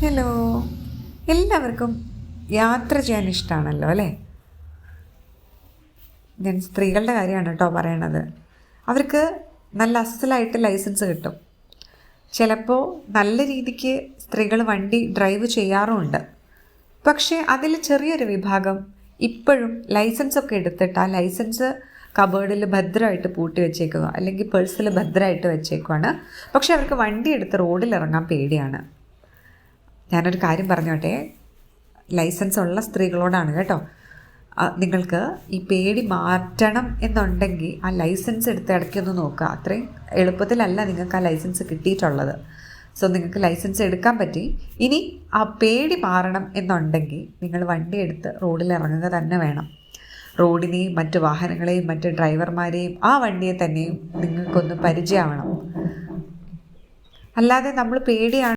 Hello. എല്ലാവർക്കും യാത്ര ചെയ്യാൻ ഇഷ്ടമാണല്ലോ അല്ലേ? ഞാൻ സ്ത്രീകളുടെ കാര്യമാണ് കേട്ടോ പറയണത്. അവർക്ക് നല്ല അസലായിട്ട് ലൈസൻസ് കിട്ടും. ചിലപ്പോൾ നല്ല രീതിക്ക് സ്ത്രീകൾ വണ്ടി ഡ്രൈവ് ചെയ്യാറുമുണ്ട്. പക്ഷേ അതിൽ ചെറിയൊരു വിഭാഗം ഇപ്പോഴും ലൈസൻസ് ഒക്കെ എടുത്തിട്ട് ആ ലൈസൻസ് കബേർഡിൽ ഭദ്രമായിട്ട് പൂട്ടി വെച്ചേക്കുക അല്ലെങ്കിൽ പേഴ്സിൽ ഭദ്രമായിട്ട് വെച്ചേക്കുവാണ്. പക്ഷേ അവർക്ക് വണ്ടി എടുത്ത് റോഡിൽ ഇറങ്ങാൻ പേടിയാണ്. ഞാനൊരു കാര്യം പറഞ്ഞോട്ടെ? ലൈസൻസ് ഉള്ള സ്ത്രീകളോടാണ് കേട്ടോ. നിങ്ങൾക്ക് ഈ പേടി മാറ്റണം എന്നുണ്ടെങ്കിൽ ആ ലൈസൻസ് എടുത്ത് ഇടയ്ക്കൊന്ന് നോക്കുക. അത്രയും എളുപ്പത്തിലല്ല നിങ്ങൾക്ക് ആ ലൈസൻസ് കിട്ടിയിട്ടുള്ളത്. സോ നിങ്ങൾക്ക് ലൈസൻസ് എടുക്കാൻ പറ്റി. ഇനി ആ പേടി മാറണം എന്നുണ്ടെങ്കിൽ നിങ്ങൾ വണ്ടി എടുത്ത് റോഡിൽ ഇറങ്ങുക തന്നെ വേണം. റോഡിനെയും മറ്റ് വാഹനങ്ങളെയും മറ്റ് ഡ്രൈവർമാരെയും ആ വണ്ടിയെ തന്നെയും നിങ്ങൾക്കൊന്ന് പരിചയമാവണം. അല്ലാതെ നമ്മൾ പേടിയാണ്.